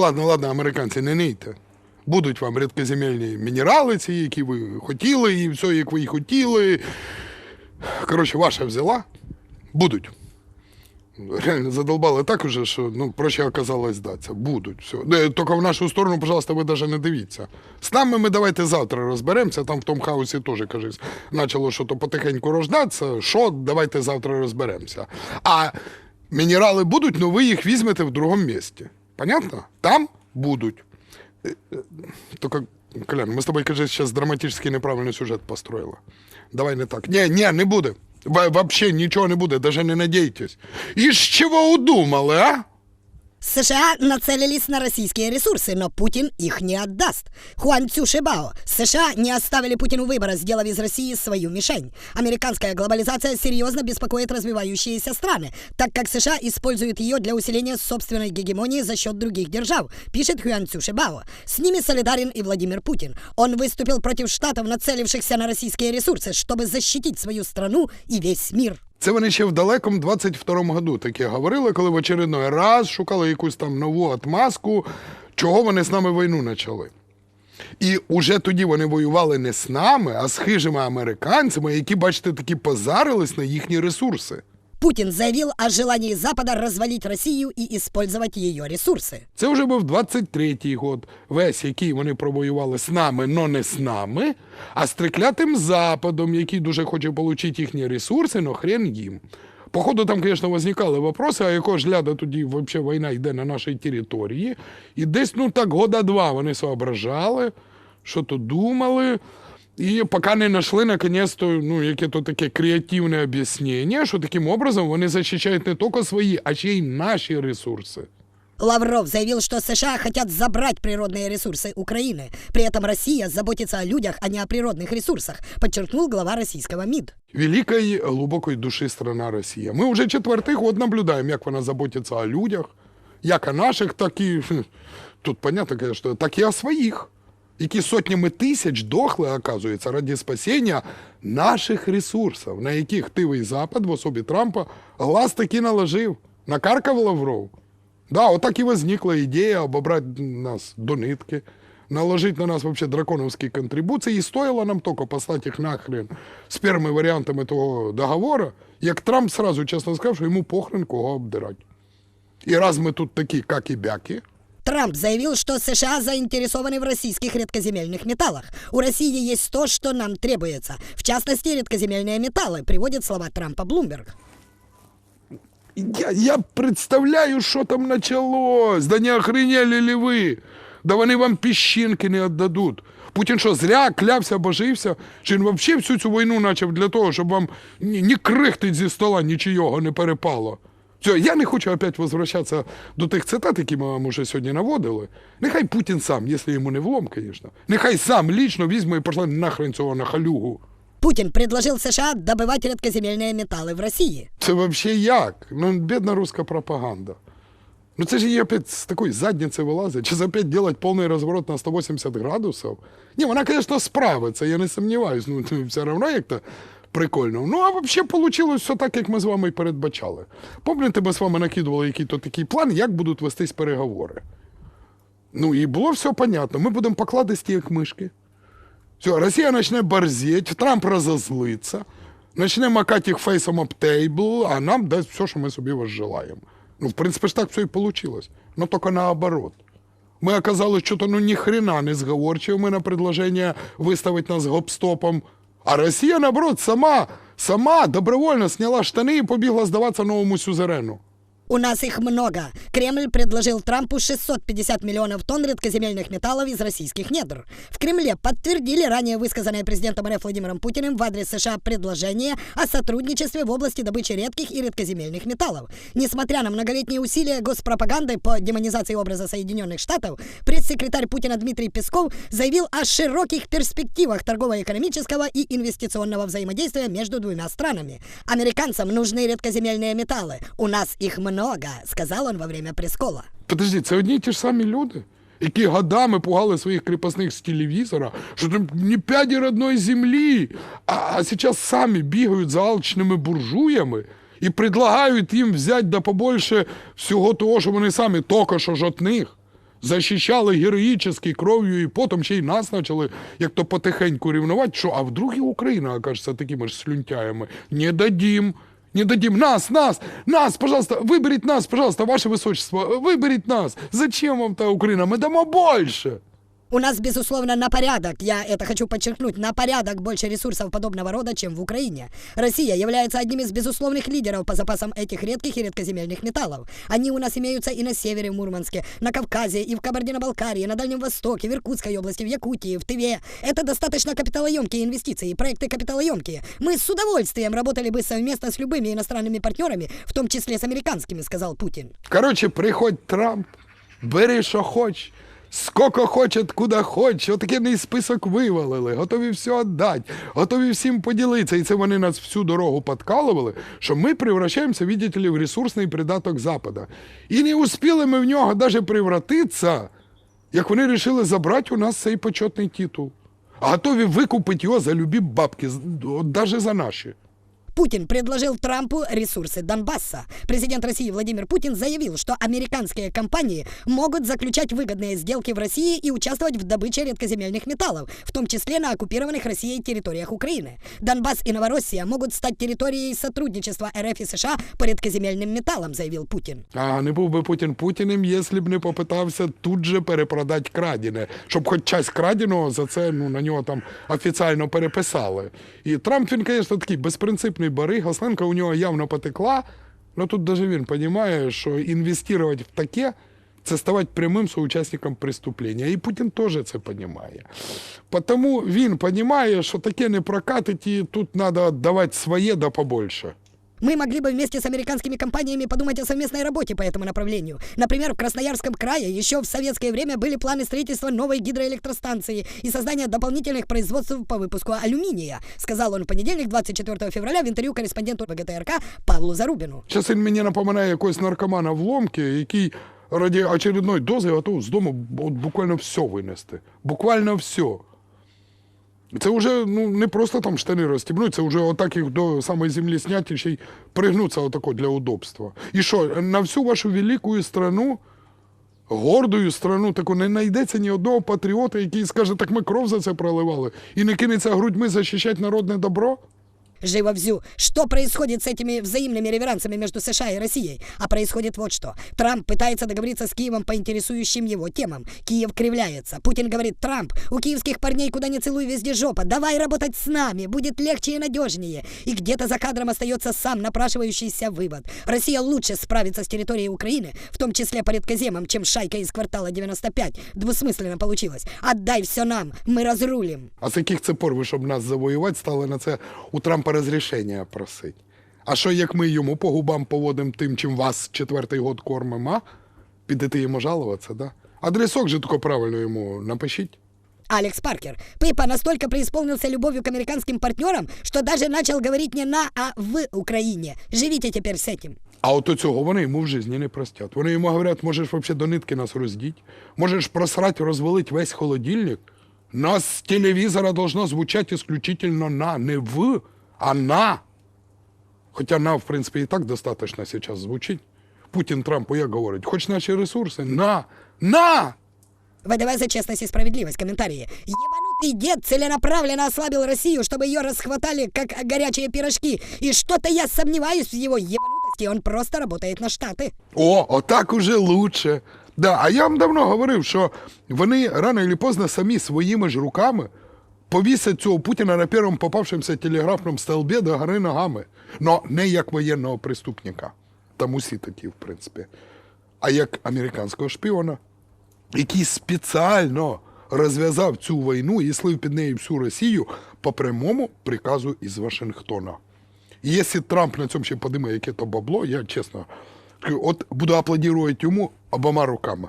ладно, ладно, американці, не нийте. Будуть вам рідкоземельні мінерали, ці, які ви хотіли, і все, як ви і хотіли. Коротше, ваша взяла. Будуть. Реально задолбали так уже, що ну, проще оказалось здатися. Будуть. Все. Тільки в нашу сторону, пожалуйста, ви навіть не дивіться. З нами ми давайте завтра розберемося. Там в тому хаосі теж, кажись, почало що то потихеньку рождатися. Що, давайте завтра розберемося. А мінерали будуть, але ви їх візьмете в другому місці. Понятно? Там будуть. Только клян, ми з тобою, кажеш, зараз драматичний неправильний сюжет построїли. Давай не так. Ні, ні, не буде. Во- Вообще нічого не буде, даже не надійтесь. І з чого удумали, а? США нацелились на российские ресурсы, но Путин их не отдаст. Хуан Цюшибао. США не оставили Путину выбора, сделав из России свою мишень. Американская глобализация серьезно беспокоит развивающиеся страны, так как США используют ее для усиления собственной гегемонии за счет других держав, пишет Хуан Цюшибао. С ними солидарен и Владимир Путин. Он выступил против штатов, нацелившихся на российские ресурсы, чтобы защитить свою страну и весь мир. Це вони ще в далекому 22-му году таке говорили, коли в очередной раз шукали якусь там нову отмазку, чого вони з нами війну почали. І уже тоді вони воювали не з нами, а з хижими американцями, які, бачите, такі позарились на їхні ресурси. Путин заявил о желании Запада развалить Россию и использовать ее ресурсы. Це вже був 23-й год, весь який вони провоювали з нами, но не з нами, а з триклятим Западом, який дуже хоче отримати їхні ресурси, но хрен їм. Походу, там, звісно, возникали вопроси, а якого ж ляда тоді взагалі війна йде на нашій території. І десь, ну так, года два вони соображали, що то думали. І поки не знайшли, наконец-то, ну, яке то таке креативне об'яснення, що таким образом вони захищають не тільки свої, а ще й наші ресурси. Лавров заявил, что США хотят забрать природные ресурсы Украины. При этом Россия заботится о людях, а не о природных ресурсах, подчеркнул глава российского МИД. Великої глибокої душі страна Росія. Ми вже четвертий год наблюдаємо, як вона заботиться о людях, як о наших, так і хм, тут понятно, конечно, так і о своїх, які сотнями тисяч дохли, оказується, раді спасіння наших ресурсів, на яких тивий Запад в особі Трампа глаз таки наложив, накаркав Лавров. Да, отак і возникла ідея обобрати нас до нитки, наложить на нас вообще драконовські контрибуції, і стоило нам тільки послати їх нахрен з першими варіантами того договору, як Трамп сразу чесно сказав, що йому похрен кого обдирати. І раз ми тут такі, як і бяки, Трамп заявил, что США заинтересованы в российских редкоземельных металлах. У России есть то, что нам требуется. В частности, редкоземельные металлы, приводит слова Трампа Блумберг. Я, я представляю, що там началось. Да не охренели ли ви? Да вони вам піщинки не віддадуть. Путін що, зря клявся, божився? Чи він взагалі всю цю війну почав для того, щоб вам ні, ні крихти зі стола нічого не перепало? Все, я не хочу опять возвращатися до тих цитат, які ми вам уже сьогодні наводили. Нехай Путін сам, якщо йому не влом, звісно, нехай сам лічно візьме і пошле нахрен цього нахалюгу. Путин предложил США добывать редкоземельные металлы в России. Це вообще як? Ну, бідна руська пропаганда. Ну це ж її опять з такої задниці вилазить. Чи опять делать повний розворот на 180 градусів? Ні, вона, звісно, справиться, я не сумніваюсь. Ну, все одно як-то прикольно. Ну, а взагалі вийшло все так, як ми з вами і передбачали. Пам'ятаєте, ми з вами накидували який-то такий план, як будуть вестись переговори. Ну, і було все понятно. Ми будемо покладисті, як мишки. Все, Росія почне борзеть, Трамп розозлиться, почне макати їх фейсом об тейбл, а нам дасть все, що ми собі возжелаємо. Ну, в принципі ж так все і вийшло. Но тільки наоборот. Мы оказалось что-то ну ни хрена не сговорчивыми на предложение выставить нас гопстопом. А Росія, наоборот, сама, сама добровольно сняла штани і побігла здаватися новому сюзерену. У нас их много. Кремль предложил Трампу 650 миллионов тонн редкоземельных металлов из российских недр. В Кремле подтвердили ранее высказанное президентом РФ Владимиром Путиным в адрес США предложение о сотрудничестве в области добычи редких и редкоземельных металлов. Несмотря на многолетние усилия госпропаганды по демонизации образа Соединенных Штатов, пресс-секретарь Путина Дмитрий Песков заявил о широких перспективах торгово-экономического и инвестиционного взаимодействия между двумя странами. Американцам нужны редкоземельные металлы. У нас их много, сказал он во время пресс-кола. Подожди, це одні й ті ж самі люди, які годами пугали своїх кріпосних з телевізора, що там не п'яді родної землі, а, а зараз самі бігають за алчними буржуями і предлагають їм взяти да побольше всього того, що вони самі тільки що ж от них. Защищали героїчно кров'ю і потім ще й нас почали як то потихеньку рівнувати, що а вдруг і Україна окажеться такими ж слюнтяями. Не дадим. Не дадим. Нас, нас, нас, пожалуйста, выберите нас, пожалуйста, ваше высочество, выберите нас. Зачем вам та Украина? Мы дамо больше. У нас, безусловно, на порядок, я это хочу подчеркнуть, на порядок больше ресурсов подобного рода, чем в Украине. Россия является одним из безусловных лидеров по запасам этих редких и редкоземельных металлов. Они у нас имеются и на севере в Мурманске, на Кавказе, и в Кабардино-Балкарии, на Дальнем Востоке, в Иркутской области, в Якутии, в Тыве. Это достаточно капиталоемкие инвестиции, проекты капиталоемкие. Мы с удовольствием работали бы совместно с любыми иностранными партнерами, в том числе с американскими, сказал Путин. Короче, приходь Трамп, бери, що хоч, скільки хоче, куди хоч, отакий список вивалили, готові все віддати, готові всім поділитися. І це вони нас всю дорогу подкалували, що ми превращаємося, видите в ресурсний придаток Запада. І не успіли ми в нього навіть превратитися, як вони вирішили забрати у нас цей почетний титул. А готові викупити його за любі бабки, навіть за наші. Путин предложил Трампу ресурсы Донбасса. Президент России Владимир Путин заявил, что американские компании могут заключать выгодные сделки в России и участвовать в добыче редкоземельных металлов, в том числе на оккупированных Россией территориях Украины. Донбасс и Новороссия могут стать территорией сотрудничества РФ и США по редкоземельным металлам, заявил Путин. А не був би Путін Путіним, якщо б не попитався тут же перепродати крадене, щоб хоч часть краденого за це ну, на нього там офіційно переписали. І Трамп, він, звісно, такий безпринципний барига, Сленка у нього явно потекла, але тут даже він розуміє, що інвестувати в таке це ставати прямим соучасником преступлення. І Путін теж це розуміє. Тому він розуміє, що таке не прокатить, і тут треба віддавати своє да побольше. Мы могли бы вместе с американскими компаниями подумать о совместной работе по этому направлению. Например, в Красноярском крае еще в советское время были планы строительства новой гидроэлектростанции и создания дополнительных производств по выпуску алюминия, сказал он в понедельник, 24 февраля, в интервью корреспонденту ВГТРК Павлу Зарубину. Зараз він мені напоминає якогось наркомана в ломки, який раді очередної дози готов з дому от буквально все винести. Буквально все. Це вже ну, не просто там штани розстібнуть, це вже отак їх до самої землі зняти ще й пригнуться отако для удобства. І що, на всю вашу велику страну, гордою страну, таку не знайдеться ні одного патріота, який скаже, так ми кров за це проливали, і не кинеться грудьми захищати народне добро? Живо взю. Что происходит с этими взаимными реверансами между США и Россией? А происходит вот что. Трамп пытается договориться с Киевом по интересующим его темам. Киев кривляется. Путин говорит, Трамп, у киевских парней куда ни целуй, везде жопа. Давай работать с нами, будет легче и надежнее. И где-то за кадром остается сам напрашивающийся вывод. Россия лучше справится с территорией Украины, в том числе по редкоземам, чем шайка из квартала 95. Двусмысленно получилось. Отдай все нам, мы разрулим. А з яких це пор ви, щоб нас завоювати, стали на це у Трампа розрішення просить? А що як ми йому по губам поводимо тим, чим вас четвертий год кормимо, а? Підете йому жалуватися, да? Адресок же тако правильно йому напишіть. Алекс Паркер. Пепа настолько преисполнился любовью к американским партнерам, что даже начал говорить не на, а в Украине. Живите теперь с этим. А от цього вони йому в житті не простять. Вони йому говорять, можеш взагалі до нитки нас роздіть, можеш просрать, розвалить весь холодильник. Нас з телевізора должно звучати исключительно на, не в, а на. Хоча на, в принципі, і так достатньо зараз звучить. Путін Трампу як говорить, хоч наші ресурси, на, на! ВДВ за честность и справедливость. Комментарии. Ебанутый дед целенаправленно ослабил Россию, чтобы ее расхватали, как горячие пирожки. И что-то я сомневаюсь в его ебанутости. Он просто работает на Штаты. О, отак уже лучше. Да, а я вам давно говорив, що вони рано чи поздно самі своїми ж руками повісять цього Путіна на першому попавшемся телеграфному столбі до гори ногами. Но не як воєнного преступника. Там усі такі, в принципі. А як американського шпіона, який спеціально розв'язав цю війну і слив під нею всю Росію по прямому приказу із Вашингтона. І якщо Трамп на цьому ще подиме яке то бабло, я чесно, от буду аплодувати йому обома руками.